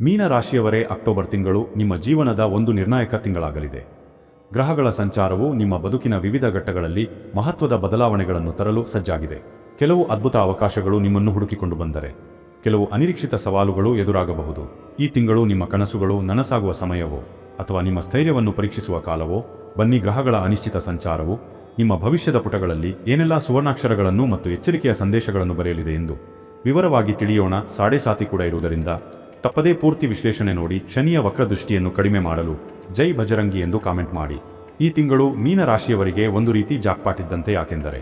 ಮೀನ ರಾಶಿಯವರೇ October ತಿಂಗಳು ನಿಮ್ಮ ಜೀವನದ ಒಂದು ನಿರ್ಣಾಯಕ ತಿಂಗಳಾಗಲಿದೆ. ಗ್ರಹಗಳ ಸಂಚಾರವು ನಿಮ್ಮ ಬದುಕಿನ ವಿವಿಧ ಘಟ್ಟಗಳಲ್ಲಿ ಮಹತ್ವದ ಬದಲಾವಣೆಗಳನ್ನು ತರಲು ಸಜ್ಜಾಗಿದೆ. ಕೆಲವು ಅದ್ಭುತ ಅವಕಾಶಗಳು ನಿಮ್ಮನ್ನು ಹುಡುಕಿಕೊಂಡು ಬಂದರೆ, ಕೆಲವು ಅನಿರೀಕ್ಷಿತ ಸವಾಲುಗಳು ಎದುರಾಗಬಹುದು. ಈ ತಿಂಗಳು ನಿಮ್ಮ ಕನಸುಗಳು ನನಸಾಗುವ ಸಮಯವೋ ಅಥವಾ ನಿಮ್ಮ ಸ್ಥೈರ್ಯವನ್ನು ಪರೀಕ್ಷಿಸುವ ಕಾಲವೋ, ಬನ್ನಿ ಗ್ರಹಗಳ ಅನಿಶ್ಚಿತ ಸಂಚಾರವು ನಿಮ್ಮ ಭವಿಷ್ಯದ ಪುಟಗಳಲ್ಲಿ ಏನೆಲ್ಲ ಸುವರ್ಣಾಕ್ಷರಗಳನ್ನು ಮತ್ತು ಎಚ್ಚರಿಕೆಯ ಸಂದೇಶಗಳನ್ನು ಬರೆಯಲಿದೆ ಎಂದು ವಿವರವಾಗಿ ತಿಳಿಯೋಣ. ಸಾಡೆ ಸಾತಿ ಕೂಡ ಇರುವುದರಿಂದ ತಪ್ಪದೇ ಪೂರ್ತಿ ವಿಶ್ಲೇಷಣೆ ನೋಡಿ ಶನಿಯ ವಕ್ರದೃಷ್ಟಿಯನ್ನು ಕಡಿಮೆ ಮಾಡಲು ಜೈ ಭಜರಂಗಿ ಎಂದು ಕಾಮೆಂಟ್ ಮಾಡಿ. ಈ ತಿಂಗಳು ಮೀನ ರಾಶಿಯವರಿಗೆ ಒಂದು ರೀತಿ ಜಾಕ್ಪಾಟ್ ಇದ್ದಂತೆ ಯಾಕೆಂದರೆ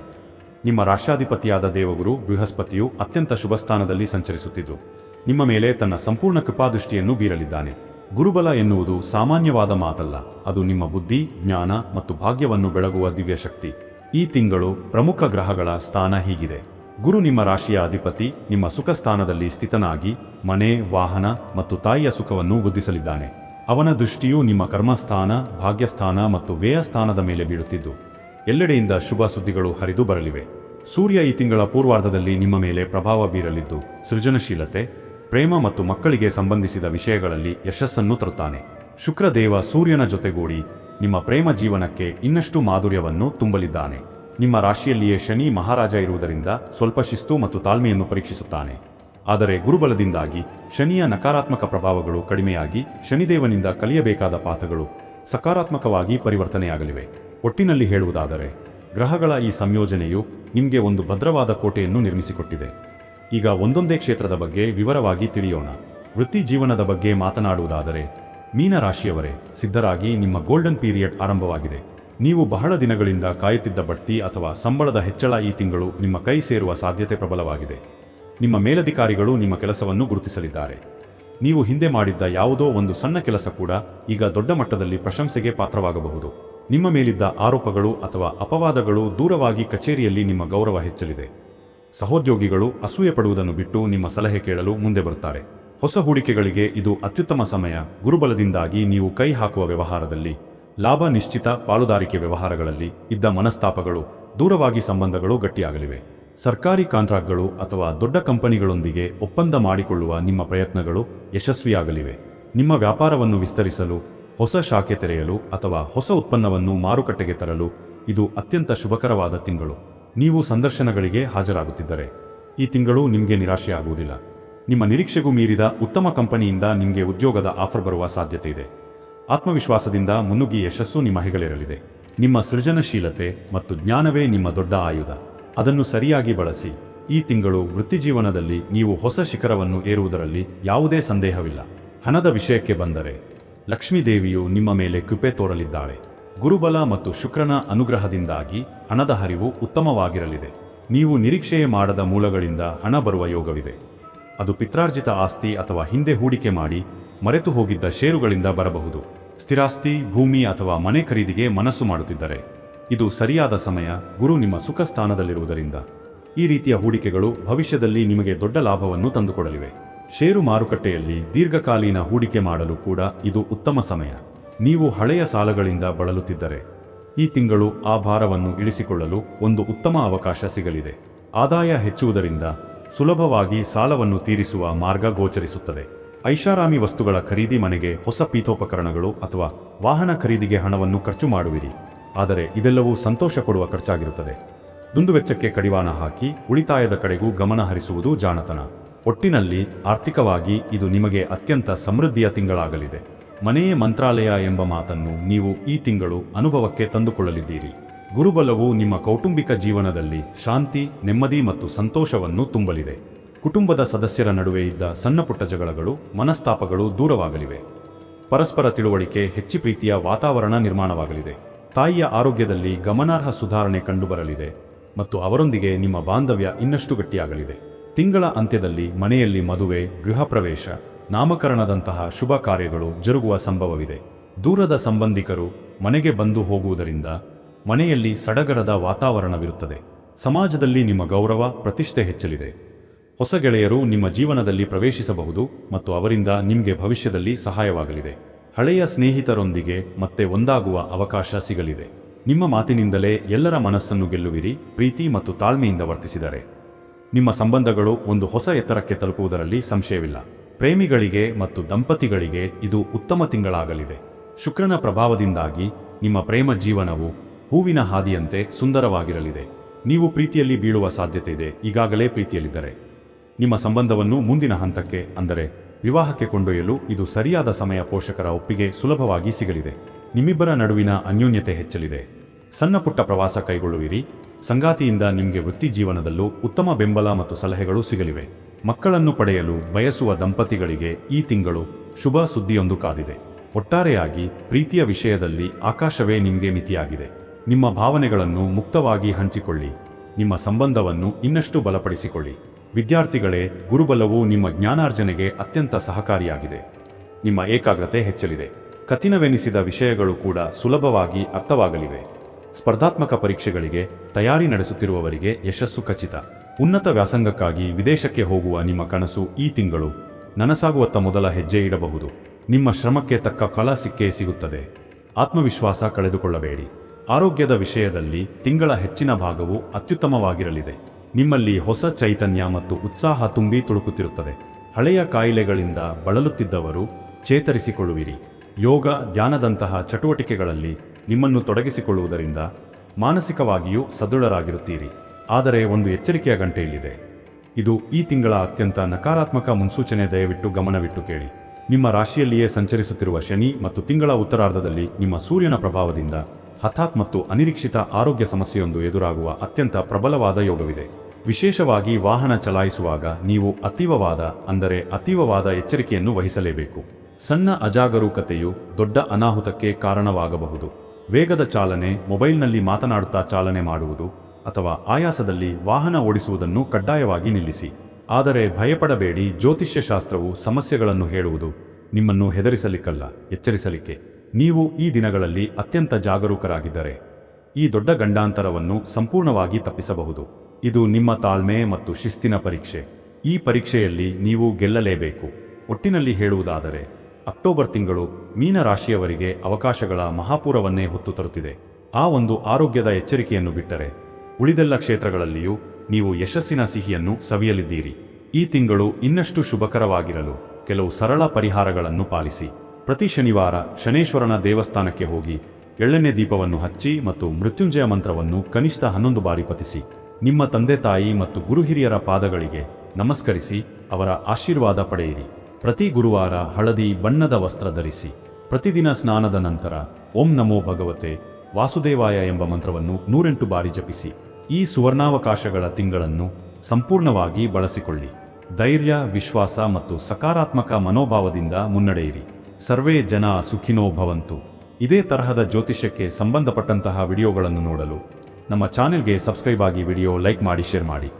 ನಿಮ್ಮ ರಾಷ್ಟ್ರಾಧಿಪತಿಯಾದ ದೇವಗುರು ಬೃಹಸ್ಪತಿಯು ಅತ್ಯಂತ ಶುಭ ಸ್ಥಾನದಲ್ಲಿ ಸಂಚರಿಸುತ್ತಿದ್ದು, ನಿಮ್ಮ ಮೇಲೆ ತನ್ನ ಸಂಪೂರ್ಣ ಕೃಪಾದೃಷ್ಟಿಯನ್ನು ಬೀರಲಿದ್ದಾನೆ. ಗುರುಬಲ ಎನ್ನುವುದು ಸಾಮಾನ್ಯವಾದ ಮಾತಲ್ಲ, ಅದು ನಿಮ್ಮ ಬುದ್ಧಿ, ಜ್ಞಾನ ಮತ್ತು ಭಾಗ್ಯವನ್ನು ಬೆಳಗುವ ದಿವ್ಯಶಕ್ತಿ. ಈ ತಿಂಗಳು ಪ್ರಮುಖ ಗ್ರಹಗಳ ಸ್ಥಾನ ಹೀಗಿದೆ. ಗುರು ನಿಮ್ಮ ರಾಶಿಯ ಅಧಿಪತಿ, ನಿಮ್ಮ ಸುಖ ಸ್ಥಾನದಲ್ಲಿ ಸ್ಥಿತನಾಗಿ ಮನೆ, ವಾಹನ ಮತ್ತು ತಾಯಿಯ ಸುಖವನ್ನು ವೃದ್ಧಿಸಲಿದ್ದಾನೆ. ಅವನ ದೃಷ್ಟಿಯು ನಿಮ್ಮ ಕರ್ಮಸ್ಥಾನ, ಭಾಗ್ಯಸ್ಥಾನ ಮತ್ತು ವ್ಯಯಸ್ಥಾನದ ಮೇಲೆ ಬೀಳುತ್ತಿದ್ದು, ಎಲ್ಲೆಡೆಯಿಂದ ಶುಭ ಸುದ್ದಿಗಳು ಹರಿದು ಬರಲಿವೆ. ಸೂರ್ಯ ಈ ತಿಂಗಳ ಪೂರ್ವಾರ್ಧದಲ್ಲಿ ನಿಮ್ಮ ಮೇಲೆ ಪ್ರಭಾವ ಬೀರಲಿದ್ದು, ಸೃಜನಶೀಲತೆ, ಪ್ರೇಮ ಮತ್ತು ಮಕ್ಕಳಿಗೆ ಸಂಬಂಧಿಸಿದ ವಿಷಯಗಳಲ್ಲಿ ಯಶಸ್ಸನ್ನು ತರುತ್ತಾನೆ. ಶುಕ್ರದೇವ ಸೂರ್ಯನ ಜೊತೆಗೂಡಿ ನಿಮ್ಮ ಪ್ರೇಮ ಜೀವನಕ್ಕೆ ಇನ್ನಷ್ಟು ಮಾಧುರ್ಯವನ್ನು ತುಂಬಲಿದ್ದಾನೆ. ನಿಮ್ಮ ರಾಶಿಯಲ್ಲಿಯೇ ಶನಿ ಮಹಾರಾಜ ಇರುವುದರಿಂದ ಸ್ವಲ್ಪ ಶಿಸ್ತು ಮತ್ತು ತಾಳ್ಮೆಯನ್ನು ಪರೀಕ್ಷಿಸುತ್ತಾನೆ. ಆದರೆ ಗುರುಬಲದಿಂದಾಗಿ ಶನಿಯ ನಕಾರಾತ್ಮಕ ಪ್ರಭಾವಗಳು ಕಡಿಮೆಯಾಗಿ ಶನಿದೇವನಿಂದ ಕಲಿಯಬೇಕಾದ ಪಾಠಗಳು ಸಕಾರಾತ್ಮಕವಾಗಿ ಪರಿವರ್ತನೆಯಾಗಲಿವೆ. ಒಟ್ಟಿನಲ್ಲಿ ಹೇಳುವುದಾದರೆ, ಗ್ರಹಗಳ ಈ ಸಂಯೋಜನೆಯು ನಿಮಗೆ ಒಂದು ಭದ್ರವಾದ ಕೋಟೆಯನ್ನು ನಿರ್ಮಿಸಿಕೊಟ್ಟಿದೆ. ಈಗ ಒಂದೊಂದೇ ಕ್ಷೇತ್ರದ ಬಗ್ಗೆ ವಿವರವಾಗಿ ತಿಳಿಯೋಣ. ವೃತ್ತಿ ಜೀವನದ ಬಗ್ಗೆ ಮಾತನಾಡುವುದಾದರೆ ಮೀನ ರಾಶಿಯವರೇ ಸಿದ್ಧರಾಗಿ ನಿಮ್ಮ ಗೋಲ್ಡನ್ ಪೀರಿಯಡ್ ಆರಂಭವಾಗಿದೆ. ನೀವು ಬಹಳ ದಿನಗಳಿಂದ ಕಾಯುತ್ತಿದ್ದ ಬಡ್ತಿ ಅಥವಾ ಸಂಬಳದ ಹೆಚ್ಚಳ ಈ ತಿಂಗಳು ನಿಮ್ಮ ಕೈ ಸೇರುವ ಸಾಧ್ಯತೆ ಪ್ರಬಲವಾಗಿದೆ. ನಿಮ್ಮ ಮೇಲಧಿಕಾರಿಗಳು ನಿಮ್ಮ ಕೆಲಸವನ್ನು ಗುರುತಿಸಲಿದ್ದಾರೆ. ನೀವು ಹಿಂದೆ ಮಾಡಿದ್ದ ಯಾವುದೋ ಒಂದು ಸಣ್ಣ ಕೆಲಸ ಕೂಡ ಈಗ ದೊಡ್ಡ ಮಟ್ಟದಲ್ಲಿ ಪ್ರಶಂಸೆಗೆ ಪಾತ್ರವಾಗಬಹುದು. ನಿಮ್ಮ ಮೇಲಿದ್ದ ಆರೋಪಗಳು ಅಥವಾ ಅಪವಾದಗಳು ದೂರವಾಗಿ ಕಚೇರಿಯಲ್ಲಿ ನಿಮ್ಮ ಗೌರವ ಹೆಚ್ಚಲಿದೆ. ಸಹೋದ್ಯೋಗಿಗಳು ಅಸೂಯೆ ಪಡುವುದನ್ನು ಬಿಟ್ಟು ನಿಮ್ಮ ಸಲಹೆ ಕೇಳಲು ಮುಂದೆ ಬರುತ್ತಾರೆ. ಹೊಸ ಹೂಡಿಕೆಗಳಿಗೆ ಇದು ಅತ್ಯುತ್ತಮ ಸಮಯ, ಗುರುಬಲದಿಂದಾಗಿ ನೀವು ಕೈ ಹಾಕುವ ವ್ಯವಹಾರದಲ್ಲಿ ಲಾಭ ನಿಶ್ಚಿತ ಪಾಲುದಾರಿಕೆ ವ್ಯವಹಾರಗಳಲ್ಲಿ ಇದ್ದ ಮನಸ್ತಾಪಗಳು, ದೂರವಾಗಿ ಸಂಬಂಧಗಳು ಗಟ್ಟಿಯಾಗಲಿವೆ. ಸರ್ಕಾರಿ ಕಾಂಟ್ರಾಕ್ಟ್ಗಳು ಅಥವಾ ದೊಡ್ಡ ಕಂಪನಿಗಳೊಂದಿಗೆ ಒಪ್ಪಂದ ಮಾಡಿಕೊಳ್ಳುವ ನಿಮ್ಮ ಪ್ರಯತ್ನಗಳು ಯಶಸ್ವಿಯಾಗಲಿವೆ. ನಿಮ್ಮ ವ್ಯಾಪಾರವನ್ನು ವಿಸ್ತರಿಸಲು, ಹೊಸ ಶಾಖೆ ತೆರೆಯಲು ಅಥವಾ ಹೊಸ ಉತ್ಪನ್ನವನ್ನು ಮಾರುಕಟ್ಟೆಗೆ ತರಲು ಇದು ಅತ್ಯಂತ ಶುಭಕರವಾದ ತಿಂಗಳು. ನೀವು ಸಂದರ್ಶನಗಳಿಗೆ ಹಾಜರಾಗುತ್ತಿದ್ದರೆ ಈ ತಿಂಗಳು ನಿಮಗೆ ನಿರಾಶೆಯಾಗುವುದಿಲ್ಲ. ನಿಮ್ಮ ನಿರೀಕ್ಷೆಗೂ ಮೀರಿದ ಉತ್ತಮ ಕಂಪನಿಯಿಂದ ನಿಮಗೆ ಉದ್ಯೋಗದ ಆಫರ್ ಬರುವ ಸಾಧ್ಯತೆ ಇದೆ. ಆತ್ಮವಿಶ್ವಾಸದಿಂದ ಮುನ್ನುಗ್ಗಿ ಯಶಸ್ಸು ನಿಮ್ಮ ಹೆಗಲಿರಲಿದೆ. ನಿಮ್ಮ ಸೃಜನಶೀಲತೆ ಮತ್ತು ಜ್ಞಾನವೇ ನಿಮ್ಮ ದೊಡ್ಡ ಆಯುಧ. ಅದನ್ನು ಸರಿಯಾಗಿ ಬಳಸಿ. ಈ ತಿಂಗಳು ವೃತ್ತಿಜೀವನದಲ್ಲಿ ನೀವು ಹೊಸ ಶಿಖರವನ್ನು ಏರುವುದರಲ್ಲಿ ಯಾವುದೇ ಸಂದೇಹವಿಲ್ಲ. ಹಣದ ವಿಷಯಕ್ಕೆ ಬಂದರೆ ಲಕ್ಷ್ಮೀದೇವಿಯು ನಿಮ್ಮ ಮೇಲೆ ಕೃಪೆ ತೋರಲಿದ್ದಾಳೆ. ಗುರುಬಲ ಮತ್ತು ಶುಕ್ರನ ಅನುಗ್ರಹದಿಂದಾಗಿ ಹಣದ ಹರಿವು ಉತ್ತಮವಾಗಿರಲಿದೆ. ನೀವು ನಿರೀಕ್ಷೆಯೇ ಮಾಡದ ಮೂಲಗಳಿಂದ ಹಣ ಬರುವ ಯೋಗವಿದೆ. ಅದು ಪಿತ್ರಾರ್ಜಿತ ಆಸ್ತಿ ಅಥವಾ ಹಿಂದೆ ಹೂಡಿಕೆ ಮಾಡಿ ಮರೆತು ಹೋಗಿದ್ದ ಷೇರುಗಳಿಂದ ಬರಬಹುದು. ಸ್ಥಿರಾಸ್ತಿ, ಭೂಮಿ ಅಥವಾ ಮನೆ ಖರೀದಿಗೆ ಮನಸ್ಸು ಮಾಡುತ್ತಿದ್ದರೆ, ಇದು ಸರಿಯಾದ ಸಮಯ, ಗುರು ನಿಮ್ಮ ಸುಖ ಸ್ಥಾನದಲ್ಲಿರುವುದರಿಂದ. ಈ ರೀತಿಯ ಹೂಡಿಕೆಗಳು ಭವಿಷ್ಯದಲ್ಲಿ ನಿಮಗೆ ದೊಡ್ಡ ಲಾಭವನ್ನು ತಂದುಕೊಡಲಿವೆ. ಷೇರು ಮಾರುಕಟ್ಟೆಯಲ್ಲಿ ದೀರ್ಘಕಾಲೀನ ಹೂಡಿಕೆ ಮಾಡಲು ಕೂಡ ಇದು ಉತ್ತಮ ಸಮಯ. ನೀವು ಹಳೆಯ ಸಾಲಗಳಿಂದ ಬಳಲುತ್ತಿದ್ದರೆ, ಈ ತಿಂಗಳು ಆ ಭಾರವನ್ನು ಇಳಿಸಿಕೊಳ್ಳಲು ಒಂದು ಉತ್ತಮ ಅವಕಾಶ ಸಿಗಲಿದೆ. ಆದಾಯ ಹೆಚ್ಚುವುದರಿಂದ ಸುಲಭವಾಗಿ ಸಾಲವನ್ನು ತೀರಿಸುವ ಮಾರ್ಗ ಗೋಚರಿಸುತ್ತದೆ. ಐಷಾರಾಮಿ ವಸ್ತುಗಳ ಖರೀದಿ ಮನೆಗೆ ಹೊಸ ಪೀಠೋಪಕರಣಗಳು ಅಥವಾ ವಾಹನ ಖರೀದಿಗೆ ಹಣವನ್ನು ಖರ್ಚು ಮಾಡುವಿರಿ. ಆದರೆ ಇದೆಲ್ಲವೂ ಸಂತೋಷ ಕೊಡುವ ಖರ್ಚಾಗಿರುತ್ತದೆ ದುಂದುವೆಚ್ಚಕ್ಕೆ ಕಡಿವಾಣ ಹಾಕಿ ಉಳಿತಾಯದ ಕಡೆಗೂ ಗಮನ ಹರಿಸುವುದು ಜಾಣತನ. ಒಟ್ಟಿನಲ್ಲಿ ಆರ್ಥಿಕವಾಗಿ ಇದು ನಿಮಗೆ ಅತ್ಯಂತ ಸಮೃದ್ಧಿಯ ತಿಂಗಳಾಗಲಿದೆ. ಮನೆಯೇ ಮಂತ್ರಾಲಯ ಎಂಬ ಮಾತನ್ನು ನೀವು ಈ ತಿಂಗಳು ಅನುಭವಕ್ಕೆ ತಂದುಕೊಳ್ಳಲಿದ್ದೀರಿ. ಗುರುಬಲವು ನಿಮ್ಮ ಕೌಟುಂಬಿಕ ಜೀವನದಲ್ಲಿ ಶಾಂತಿ, ನೆಮ್ಮದಿ ಮತ್ತು ಸಂತೋಷವನ್ನು ತುಂಬಲಿದೆ. ಕುಟುಂಬದ ಸದಸ್ಯರ ನಡುವೆ ಇದ್ದ ಸಣ್ಣಪುಟ್ಟ ಜಗಳಗಳು, ಮನಸ್ತಾಪಗಳು ದೂರವಾಗಲಿವೆ. ಪರಸ್ಪರ ತಿಳುವಳಿಕೆ, ಹೆಚ್ಚು ಪ್ರೀತಿಯ ವಾತಾವರಣ ನಿರ್ಮಾಣವಾಗಲಿದೆ. ತಾಯಿಯ ಆರೋಗ್ಯದಲ್ಲಿ ಗಮನಾರ್ಹ ಸುಧಾರಣೆ ಕಂಡುಬರಲಿದೆ ಮತ್ತು ಅವರೊಂದಿಗೆ ನಿಮ್ಮ ಬಾಂಧವ್ಯ ಇನ್ನಷ್ಟು ಗಟ್ಟಿಯಾಗಲಿದೆ. ತಿಂಗಳ ಅಂತ್ಯದಲ್ಲಿ ಮನೆಯಲ್ಲಿ ಮದುವೆ, ಗೃಹ ಪ್ರವೇಶ, ನಾಮಕರಣದಂತಹ ಶುಭ ಕಾರ್ಯಗಳು ಜರುಗುವ ಸಂಭವವಿದೆ. ದೂರದ ಸಂಬಂಧಿಕರು ಮನೆಗೆ ಬಂದು ಹೋಗುವುದರಿಂದ ಮನೆಯಲ್ಲಿ ಸಡಗರದ ವಾತಾವರಣವಿರುತ್ತದೆ. ಸಮಾಜದಲ್ಲಿ ನಿಮ್ಮ ಗೌರವ, ಪ್ರತಿಷ್ಠೆ ಹೆಚ್ಚಲಿದೆ. ಹೊಸ ಗೆಳೆಯರು ನಿಮ್ಮ ಜೀವನದಲ್ಲಿ ಪ್ರವೇಶಿಸಬಹುದು ಮತ್ತು ಅವರಿಂದ ನಿಮಗೆ ಭವಿಷ್ಯದಲ್ಲಿ ಸಹಾಯವಾಗಲಿದೆ. ಹಳೆಯ ಸ್ನೇಹಿತರೊಂದಿಗೆ ಮತ್ತೆ ಒಂದಾಗುವ ಅವಕಾಶ ಸಿಗಲಿದೆ. ನಿಮ್ಮ ಮಾತಿನಿಂದಲೇ ಎಲ್ಲರ ಮನಸ್ಸನ್ನು ಗೆಲ್ಲುವಿರಿ, ಪ್ರೀತಿ ಮತ್ತು ತಾಳ್ಮೆಯಿಂದ ವರ್ತಿಸಿದರೆ. ನಿಮ್ಮ ಸಂಬಂಧಗಳು ಒಂದು ಹೊಸ ಎತ್ತರಕ್ಕೆ ತಲುಪುವುದರಲ್ಲಿ ಸಂಶಯವಿಲ್ಲ. ಪ್ರೇಮಿಗಳಿಗೆ ಮತ್ತು ದಂಪತಿಗಳಿಗೆ ಇದು ಉತ್ತಮ ತಿಂಗಳಾಗಲಿದೆ. ಶುಕ್ರನ ಪ್ರಭಾವದಿಂದಾಗಿ ನಿಮ್ಮ ಪ್ರೇಮ ಜೀವನವು ಹೂವಿನ ಹಾದಿಯಂತೆ ಸುಂದರವಾಗಿರಲಿದೆ. ನೀವು ಪ್ರೀತಿಯಲ್ಲಿ ಬೀಳುವ ಸಾಧ್ಯತೆ ಇದೆ, ಈಗಾಗಲೇ ಪ್ರೀತಿಯಲ್ಲಿದ್ದರೆ. ನಿಮ್ಮ ಸಂಬಂಧವನ್ನು ಮುಂದಿನ ಹಂತಕ್ಕೆ, ಅಂದರೆ ವಿವಾಹಕ್ಕೆ ಕೊಂಡೊಯ್ಯಲು ಇದು ಸರಿಯಾದ ಸಮಯ ಪೋಷಕರ ಒಪ್ಪಿಗೆ ಸುಲಭವಾಗಿ ಸಿಗಲಿದೆ. ನಿಮ್ಮಿಬ್ಬರ ನಡುವಿನ ಅನ್ಯೋನ್ಯತೆ ಹೆಚ್ಚಲಿದೆ. ಸಣ್ಣ ಪುಟ್ಟ ಪ್ರವಾಸ ಕೈಗೊಳ್ಳುವಿರಿ. ಸಂಗಾತಿಯಿಂದ ನಿಮಗೆ ವೃತ್ತಿ ಜೀವನದಲ್ಲೂ ಉತ್ತಮ ಬೆಂಬಲ ಮತ್ತು ಸಲಹೆಗಳು ಸಿಗಲಿವೆ. ಮಕ್ಕಳನ್ನು ಪಡೆಯಲು ಬಯಸುವ ದಂಪತಿಗಳಿಗೆ ಈ ತಿಂಗಳು ಶುಭ ಸುದ್ದಿಯೊಂದು ಕಾದಿದೆ. ಒಟ್ಟಾರೆಯಾಗಿ ಪ್ರೀತಿಯ ವಿಷಯದಲ್ಲಿ ಆಕಾಶವೇ ನಿಮಗೆ ಮಿತಿಯಾಗಿದೆ. ನಿಮ್ಮ ಭಾವನೆಗಳನ್ನು ಮುಕ್ತವಾಗಿ ಹಂಚಿಕೊಳ್ಳಿ. ನಿಮ್ಮ ಸಂಬಂಧವನ್ನು ಇನ್ನಷ್ಟು ಬಲಪಡಿಸಿಕೊಳ್ಳಿ. ವಿದ್ಯಾರ್ಥಿಗಳೇ, ಗುರುಬಲವು ನಿಮ್ಮ ಜ್ಞಾನಾರ್ಜನೆಗೆ ಅತ್ಯಂತ ಸಹಕಾರಿಯಾಗಿದೆ. ನಿಮ್ಮ ಏಕಾಗ್ರತೆ ಹೆಚ್ಚಲಿದೆ. ಕಠಿಣವೆನಿಸಿದ ವಿಷಯಗಳು ಕೂಡ ಸುಲಭವಾಗಿ ಅರ್ಥವಾಗಲಿವೆ. ಸ್ಪರ್ಧಾತ್ಮಕ ಪರೀಕ್ಷೆಗಳಿಗೆ ತಯಾರಿ ನಡೆಸುತ್ತಿರುವವರಿಗೆ ಯಶಸ್ಸು ಖಚಿತ. ಉನ್ನತ ವ್ಯಾಸಂಗಕ್ಕಾಗಿ ವಿದೇಶಕ್ಕೆ ಹೋಗುವ ನಿಮ್ಮ ಕನಸು ಈ ತಿಂಗಳು ನನಸಾಗುವತ್ತ ಮೊದಲ ಹೆಜ್ಜೆ ಇಡಬಹುದು. ನಿಮ್ಮ ಶ್ರಮಕ್ಕೆ ತಕ್ಕ ಫಲ ಸಿಕ್ಕೇ ಸಿಗುತ್ತದೆ. ಆತ್ಮವಿಶ್ವಾಸ ಕಳೆದುಕೊಳ್ಳಬೇಡಿ. ಆರೋಗ್ಯದ ವಿಷಯದಲ್ಲಿ ತಿಂಗಳ ಹೆಚ್ಚಿನ ಭಾಗವು ಅತ್ಯುತ್ತಮವಾಗಿರಲಿದೆ. ನಿಮ್ಮಲ್ಲಿ ಹೊಸ ಚೈತನ್ಯ ಮತ್ತು ಉತ್ಸಾಹ ತುಂಬಿ ತುಳುಕುತ್ತಿರುತ್ತದೆ. ಹಳೆಯ ಕಾಯಿಲೆಗಳಿಂದ ಬಳಲುತ್ತಿದ್ದವರು ಚೇತರಿಸಿಕೊಳ್ಳುವಿರಿ. ಯೋಗ, ಧ್ಯಾನದಂತಹ ಚಟುವಟಿಕೆಗಳಲ್ಲಿ ನಿಮ್ಮನ್ನು ತೊಡಗಿಸಿಕೊಳ್ಳುವುದರಿಂದ ಮಾನಸಿಕವಾಗಿಯೂ ಸದೃಢರಾಗಿರುತ್ತೀರಿ. ಆದರೆ ಒಂದು ಎಚ್ಚರಿಕೆಯ ಗಂಟೆಯಲ್ಲಿದೆ ಇದು ಈ ತಿಂಗಳ ಅತ್ಯಂತ ನಕಾರಾತ್ಮಕ ಮುನ್ಸೂಚನೆ ದಯವಿಟ್ಟು ಗಮನವಿಟ್ಟು ಕೇಳಿ. ನಿಮ್ಮ ರಾಶಿಯಲ್ಲಿಯೇ ಸಂಚರಿಸುತ್ತಿರುವ ಶನಿ ಮತ್ತು ತಿಂಗಳ ಉತ್ತರಾರ್ಧದಲ್ಲಿ ನಿಮ್ಮ ಸೂರ್ಯನ ಪ್ರಭಾವದಿಂದ ಹಠಾತ್ ಮತ್ತು ಅನಿರೀಕ್ಷಿತ ಆರೋಗ್ಯ ಸಮಸ್ಯೆಯೊಂದು ಎದುರಾಗುವ ಅತ್ಯಂತ ಪ್ರಬಲವಾದ ಯೋಗವಿದೆ. ವಿಶೇಷವಾಗಿ ವಾಹನ ಚಲಾಯಿಸುವಾಗ ನೀವು ಅತೀವವಾದ, ಅಂದರೆ ಅತೀವವಾದ ಎಚ್ಚರಿಕೆಯನ್ನು ವಹಿಸಲೇಬೇಕು. ಸಣ್ಣ ಅಜಾಗರೂಕತೆಯು ದೊಡ್ಡ ಅನಾಹುತಕ್ಕೆ ಕಾರಣವಾಗಬಹುದು. ವೇಗದ ಚಾಲನೆ, ಮೊಬೈಲ್ನಲ್ಲಿ ಮಾತನಾಡುತ್ತಾ ಚಾಲನೆ ಮಾಡುವುದು ಅಥವಾ ಆಯಾಸದಲ್ಲಿ ವಾಹನ ಓಡಿಸುವುದನ್ನು ಕಡ್ಡಾಯವಾಗಿ ನಿಲ್ಲಿಸಿ. ಆದರೆ ಭಯಪಡಬೇಡಿ, ಜ್ಯೋತಿಷ್ಯಶಾಸ್ತ್ರವು ಸಮಸ್ಯೆಗಳನ್ನು ಹೇಳುವುದು ನಿಮ್ಮನ್ನು ಹೆದರಿಸಲಿಕ್ಕಲ್ಲ, ಎಚ್ಚರಿಸಲಿಕ್ಕೆ. ನೀವು ಈ ದಿನಗಳಲ್ಲಿ ಅತ್ಯಂತ ಜಾಗರೂಕರಾಗಿದ್ದರೆ ಈ ದೊಡ್ಡ ಗಂಡಾಂತರವನ್ನು ಸಂಪೂರ್ಣವಾಗಿ ತಪ್ಪಿಸಬಹುದು. ಇದು ನಿಮ್ಮ ತಾಳ್ಮೆ ಮತ್ತು ಶಿಸ್ತಿನ ಪರೀಕ್ಷೆ. ಈ ಪರೀಕ್ಷೆಯಲ್ಲಿ ನೀವು ಗೆಲ್ಲಲೇಬೇಕು. ಒಟ್ಟಿನಲ್ಲಿ ಹೇಳುವುದಾದರೆ, ಅಕ್ಟೋಬರ್ ತಿಂಗಳು ಮೀನ ರಾಶಿಯವರಿಗೆ ಅವಕಾಶಗಳ ಮಹಾಪೂರವನ್ನೇ ಹೊತ್ತು ತರುತ್ತಿದೆ. ಆ ಒಂದು ಆರೋಗ್ಯದ ಎಚ್ಚರಿಕೆಯನ್ನು ಬಿಟ್ಟರೆ ಉಳಿದೆಲ್ಲ ಕ್ಷೇತ್ರಗಳಲ್ಲಿಯೂ ನೀವು ಯಶಸ್ಸಿನ ಸಿಹಿಯನ್ನು ಸವಿಯಲಿದ್ದೀರಿ. ಈ ತಿಂಗಳು ಇನ್ನಷ್ಟು ಶುಭಕರವಾಗಿರಲು ಕೆಲವು ಸರಳ ಪರಿಹಾರಗಳನ್ನು ಪಾಲಿಸಿ. ಪ್ರತಿ ಶನಿವಾರ ಶನೇಶ್ವರನ ದೇವಸ್ಥಾನಕ್ಕೆ ಹೋಗಿ ಎಳ್ಳೆಣ್ಣೆ ದೀಪವನ್ನು ಹಚ್ಚಿ ಮತ್ತು ಮೃತ್ಯುಂಜಯ ಮಂತ್ರವನ್ನು ಕನಿಷ್ಠ ಹನ್ನೊಂದು ಬಾರಿ ಪತಿಸಿ ನಿಮ್ಮ ತಂದೆ ತಾಯಿ ಮತ್ತು ಗುರು ಹಿರಿಯರ ಪಾದಗಳಿಗೆ ನಮಸ್ಕರಿಸಿ, ಅವರ ಆಶೀರ್ವಾದ ಪಡೆಯಿರಿ. ಪ್ರತಿ ಗುರುವಾರ ಹಳದಿ ಬಣ್ಣದ ವಸ್ತ್ರ ಧರಿಸಿ. ಪ್ರತಿದಿನ ಸ್ನಾನದ ನಂತರ ಓಂ ನಮೋ ಭಗವತೆ, ವಾಸುದೇವಾಯ ಎಂಬ ಮಂತ್ರವನ್ನು ನೂರೆಂಟು ಬಾರಿ ಜಪಿಸಿ. ಈ ಸುವರ್ಣಾವಕಾಶಗಳ ತಿಂಗಳನ್ನು ಸಂಪೂರ್ಣವಾಗಿ ಬಳಸಿಕೊಳ್ಳಿ. ಧೈರ್ಯ, ವಿಶ್ವಾಸ ಮತ್ತು ಸಕಾರಾತ್ಮಕ ಮನೋಭಾವದಿಂದ ಮುನ್ನಡೆಯಿರಿ. ಸರ್ವೇ ಜನ ಸುಖಿನೋ ಭವಂತು. ಇದೇ ತರಹದ ಜ್ಯೋತಿಷ್ಯಕ್ಕೆ ಸಂಬಂಧಪಟ್ಟಂತಹ ವಿಡಿಯೋಗಳನ್ನು ನೋಡಲು ನಮ್ಮ ಚಾನೆಲ್ಗೆ ಸಬ್ಸ್ಕ್ರೈಬ್ ಆಗಿ ವಿಡಿಯೋ ಲೈಕ್ ಮಾಡಿ, ಶೇರ್ ಮಾಡಿ.